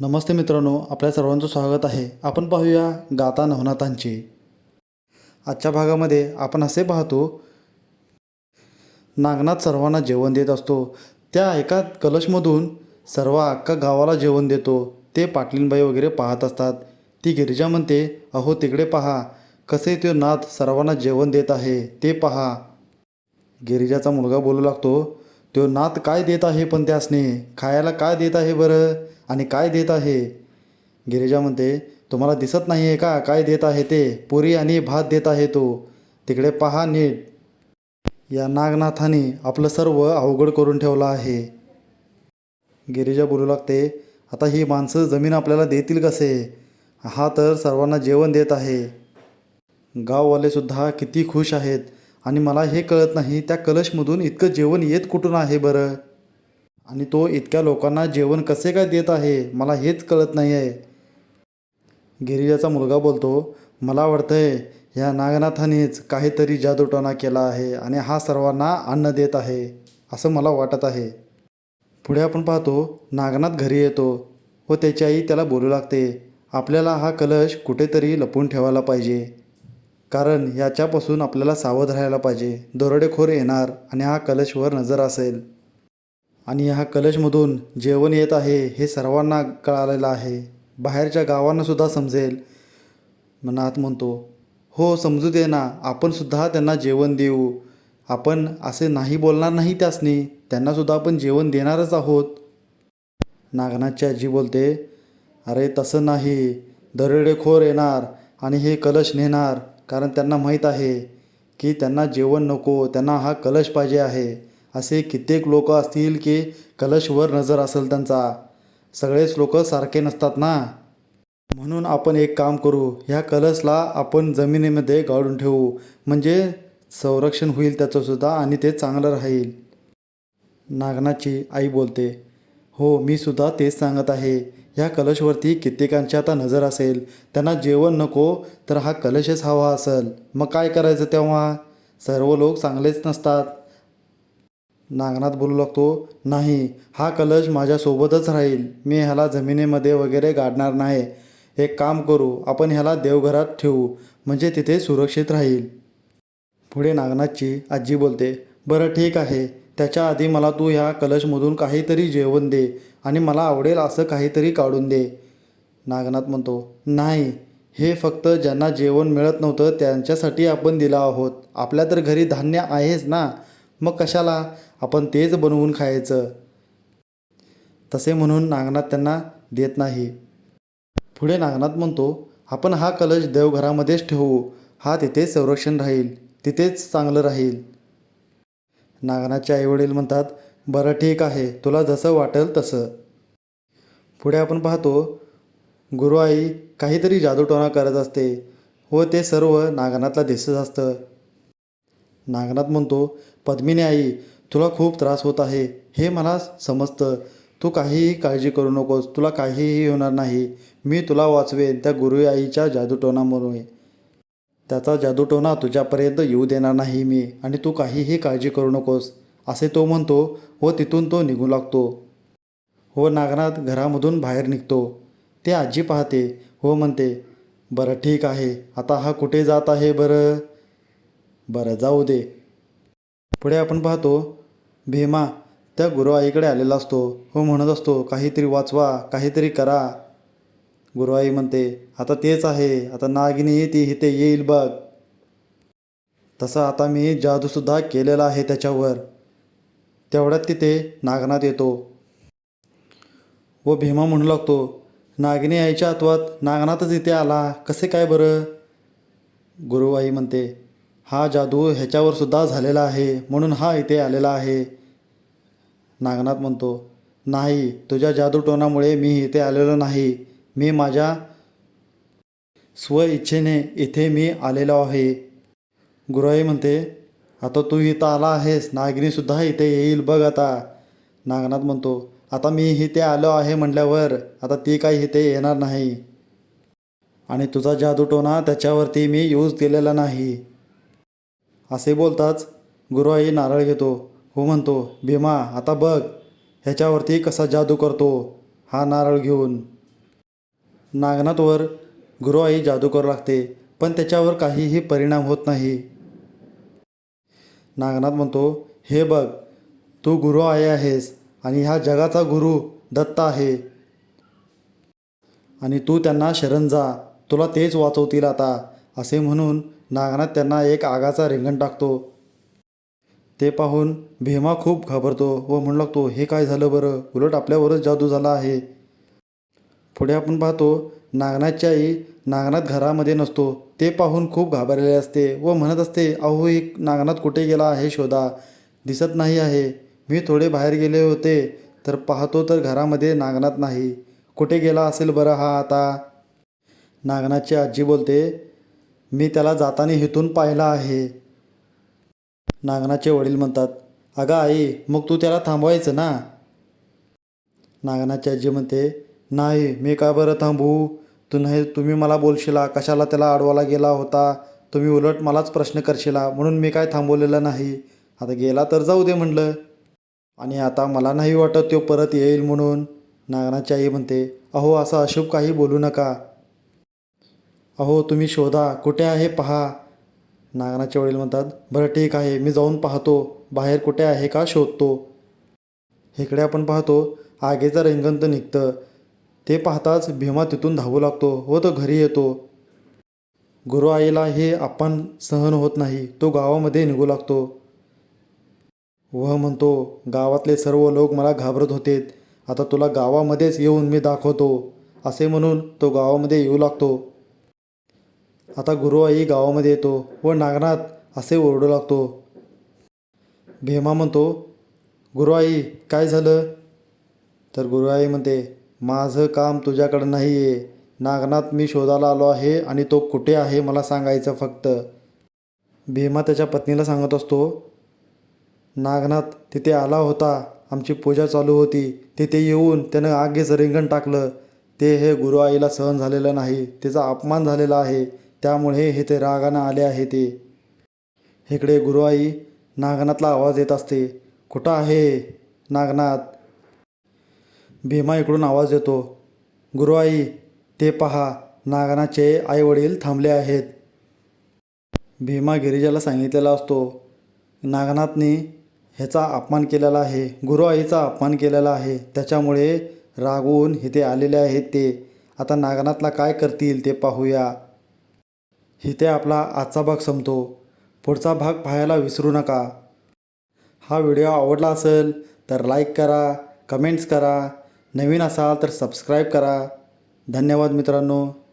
नमस्ते मित्रांनो आपल्या सर्वांचं स्वागत आहे. आपण पाहूया गाता नवनाथांची. आजच्या भागामध्ये आपण असे पाहतो नागनाथ सर्वांना जेवण देत असतो. त्या एका कलशमधून सर्व अख्खा गावाला जेवण देतो. ते पाटलीनबाई वगैरे पाहत असतात. ती गिरिजा म्हणते अहो तिकडे पहा. कसे ते नाथ सर्वांना जेवण देत आहे ते पहा. गिरिजाचा मुलगा बोलू लागतो तो नाथ काय देत आहे पण त्यासने खायला काय देत आहे बरं? आणि काय देत आहे? गिरिजा म्हणते तुम्हाला दिसत नाही आहे का? काय देत आहे ते? पुरी आणि भात देत आहे तो. तिकडे पहा नीट. या नागनाथाने आपलं सर्व अवघड करून ठेवलं आहे. गिरिजा बोलू लागते आता ही माणसं जमीन आपल्याला देतील कसे? हा तर सर्वांना जेवण देत आहे. गाववालेसुद्धा किती खुश आहेत आणि मला हे कळत नाही त्या कलशमधून इतकं जेवण येत कुठून आहे बरं? आणि तो इतक्या लोकांना जेवण कसे काय देत आहे मला हेच कळत नाही आहे गिरिजाचा मुलगा बोलतो मला वाटतंय ह्या नागनाथानेच काहीतरी जादूटोणा केला आहे आणि हा सर्वांना अन्न देत आहे असं मला वाटत आहे. पुढे आपण पाहतो नागनाथ घरी येतो व त्याची आई त्याला बोलू लागते आपल्याला हा कलश कुठेतरी लपवून ठेवायला पाहिजे कारण याच्यापासून आपल्याला सावध राहायला पाहिजे. दरोडेखोर येणार आणि हा कलशवर नजर असेल. आणि ह्या कलशमधून जेवण येत आहे हे सर्वांना कळालेलं आहे. बाहेरच्या गावांनासुद्धा समजेल. मनात म्हणतो हो समजू दे ना आपण सुद्धा त्यांना जेवण देऊ. आपण असे नाही बोलणार नाही त्यासनी त्यांनासुद्धा आपण जेवण देणारच आहोत. नागनाथची आजी बोलते अरे तसं नाही. दरोडेखोर येणार आणि हे कलश नेणार कारण त्यांना माहीत आहे की त्यांना जेवण नको त्यांना हा कलश पाहिजे आहे. असे कित्येक लोक असतील की कलशवर नजर असेल त्यांचा. सगळेच लोक सारखे नसतात ना? म्हणून आपण एक काम करू ह्या कलशला आपण जमिनीमध्ये गाळून ठेवू. म्हणजे संरक्षण होईल त्याचंसुद्धा आणि ते चांगलं राहील. नागनाची आई बोलते हो मी सुद्धा तेच सांगत आहे. ह्या कलशवरती कित्येकांची आता नजर असेल. त्यांना जेवण नको तर हा कलशच हवा असेल. मग काय करायचं तेव्हा? सर्व लोक चांगलेच नसतात. नागनाथ बोलू लागतो नाही हा कलश माझ्यासोबतच राहील. मी ह्याला जमिनीमध्ये वगैरे गाडणार नाही. एक काम करू आपण ह्याला देवघरात ठेवू म्हणजे तिथे सुरक्षित राहील. पुढे नागनाथची आजी बोलते बरं ठीक आहे. त्याच्या आधी मला तू ह्या कलशमधून काहीतरी जेवण दे आणि मला आवडेल असं काहीतरी काढून दे. नागनाथ म्हणतो नाही हे फक्त ज्यांना जेवण मिळत नव्हतं त्यांच्यासाठी आपण दिलं आहोत. आपल्या तर घरी धान्य आहेच ना. मग कशाला? आपण तेच बनवून खायचं. तसे म्हणून नागनाथ त्यांना देत नाही. पुढे नागनाथ म्हणतो आपण हा कलश देवघरामध्येच ठेवू. हा तिथेच संरक्षण राहील. तिथेच चांगलं राहील. नागनाथचे आईवडील म्हणतात बरं ठीक आहे. तुला जसं वाटेल तसं. पुढे आपण पाहतो गुरुआई काहीतरी जादूटोणा करत असते व ते सर्व नागनाथला दिसत असतं. नागनाथ म्हणतो पद्मिनी आई तुला खूप त्रास होत आहे. हे मला समजतं. तू काहीही काळजी करू नकोस. तुला काहीही होणार नाही. मी तुला वाचवेन त्या गुरु आईच्या जादूटोणामुळे त्याचा जादूटोणा तुझ्यापर्यंत येऊ देणार नाही मी आणि तू काहीही काळजी करू नकोस असे तो म्हणतो व तिथून तो निघू लागतो. व नागनाथ घरामधून बाहेर निघतो. ते आजी पाहते हो म्हणते बरं ठीक आहे. आता हा कुठे जात आहे बरं? बरं जाऊ दे. पुढे आपण पाहतो भीमा त्या गुरुआईकडे आलेला असतो. हो म्हणत असतो काहीतरी वाचवा काहीतरी करा. गुरुआई म्हणते आता तेच आहे आता नागिनी येते इथे येईल बघ. तसं आता मी जादूसुद्धा केलेला आहे त्याच्यावर. तेवढ्यात तिथे नागनाथ येतो. व भीमा म्हणू लागतो नागिनी यायच्या आत्वात नागनाथच इथे आला कसे काय बरं? गुरुआई म्हणते हा जादू ह्याच्यावर सुद्धा झालेला आहे म्हणून हा इथे आलेला आहे. नागनाथ म्हणतो नाही तुझ्या जादूटोणामुळे मी इथे आलेलो नाही. मी माझ्या स्वइच्छेने इथे मी आलेलो आहे. गुरुआई म्हणते आता तू इथं आला आहेस नागिनीसुद्धा इथे येईल बघ आता. नागनाथ म्हणतो आता मी इथे आलो आहे म्हटल्यावर आता ती काही इथे येणार नाही. आणि तुझा जादूटोणा त्याच्यावरती मी यूज केलेला नाही. असे बोलताच गुरुआई नारळ घेतो. हो म्हणतो भीमा आता बघ ह्याच्यावरती कसा जादू करतो हा नारळ घेऊन. नागनाथवर गुरुआई जादू करू लागते पण त्याच्यावर काहीही परिणाम होत नाही. नागनाथ म्हणतो हे बघ तू गुरु आई आहेस आणि ह्या जगाचा गुरु दत्त आहे. आणि तू त्यांना शरण जा तुला तेच वाचवतील आता असे म्हणून नागनाथ त्यांना एक आगाचा रिंगण टाकतो. ते पाहून भीमा खूप घाबरतो व म्हणू लागतो हे काय झालं बरं? उलट आपल्यावरच जादू झाला आहे. पुढे आपण पाहतो नागनाथची आई नागनाथ घरामध्ये नसतो. ते पाहून खूप घाबरलेले असते व म्हणत असते अहो एक नागनाथ कुठे गेला आहे शोधा? दिसत नाही आहे. मी थोडे बाहेर गेले होते तर पाहतो तर घरामध्ये नागनाथ नाही. कुठे गेला असेल बरं हा आता? नागनाथची आजी बोलते मी त्याला जाताना हिथून पाहिला आहे. नागनाचे वडील म्हणतात अगं आई मग तू त्याला थांबवायचं ना? नागनाची आजी म्हणते नाही मी का बरं थांबू? तू नाही तुम्ही मला बोलशिला कशाला त्याला अडवायला गेला होता? तुम्ही उलट मलाच प्रश्न करशिला म्हणून मी काय थांबवलेलं नाही. आता गेला तर जाऊ दे म्हणलं. आणि आता मला नाही वाटत तो परत येईल म्हणून. नागनाची आई म्हणते अहो असं अशुभ काही बोलू नका. अहो तुम्ही शोधा. कुठे आहे पहा. नागनाचे वडील म्हणतात बरं ठीक आहे. मी जाऊन पाहतो. बाहेर कुठे आहे का शोधतो. इकडे आपण पाहतो. आगेचं रेंगंत निघतं. ते पाहताच भीमा तिथून धावू लागतो व तो घरी येतो. गुरु आईला हे आपण सहन होत नाही. तो गावामध्ये निघू लागतो. व म्हणतो गावातले सर्व लोक मला घाबरत होते आता तुला गावामध्येच येऊन मी दाखवतो. असे म्हणून तो गावामध्ये येऊ लागतो. आता गुरुआई गावामध्ये येतो व नागनाथ असे ओरडू लागतो. भीमा म्हणतो गुरुआई काय झालं? तर गुरुआई म्हणते माझं काम तुझ्याकडं नाही आहे नागनाथ मी शोधायला आलो आहे आणि तो कुठे आहे मला सांगायचं फक्त. भीमा त्याच्या पत्नीला सांगत असतो नागनाथ तिथे आला होता. आमची पूजा चालू होती. तिथे येऊन त्यानं आगीचं रिंगण टाकलं. ते हे गुरुआईला सहन झालेलं नाही. तिचा अपमान झालेला आहे. त्यामुळे हे ते रागानं आले आहे ते. इकडे गुरुआई नागनाथला आवाज येत असते. कुठं आहे? नागनाथ. भीमा इकडून आवाज येतो. गुरुआई ते पहा. नागनाथचे आईवडील थांबले आहेत. भीमा गिरिजाला सांगितलेला असतो. नागनाथने ह्याचा अपमान केलेला आहे. गुरुआईचा अपमान केलेला आहे. त्याच्यामुळे रागवून इथे आलेले आहेत ते. आता नागनाथला काय करतील ते पाहूया. इथे आपला आजचा भाग संपतो. पुढचा भाग पाहायला विसरू नका. हा व्हिडिओ आवडला असेल तर लाईक करा कमेंट्स करा. नवीन असाल तर सबस्क्राईब करा. धन्यवाद मित्रांनो.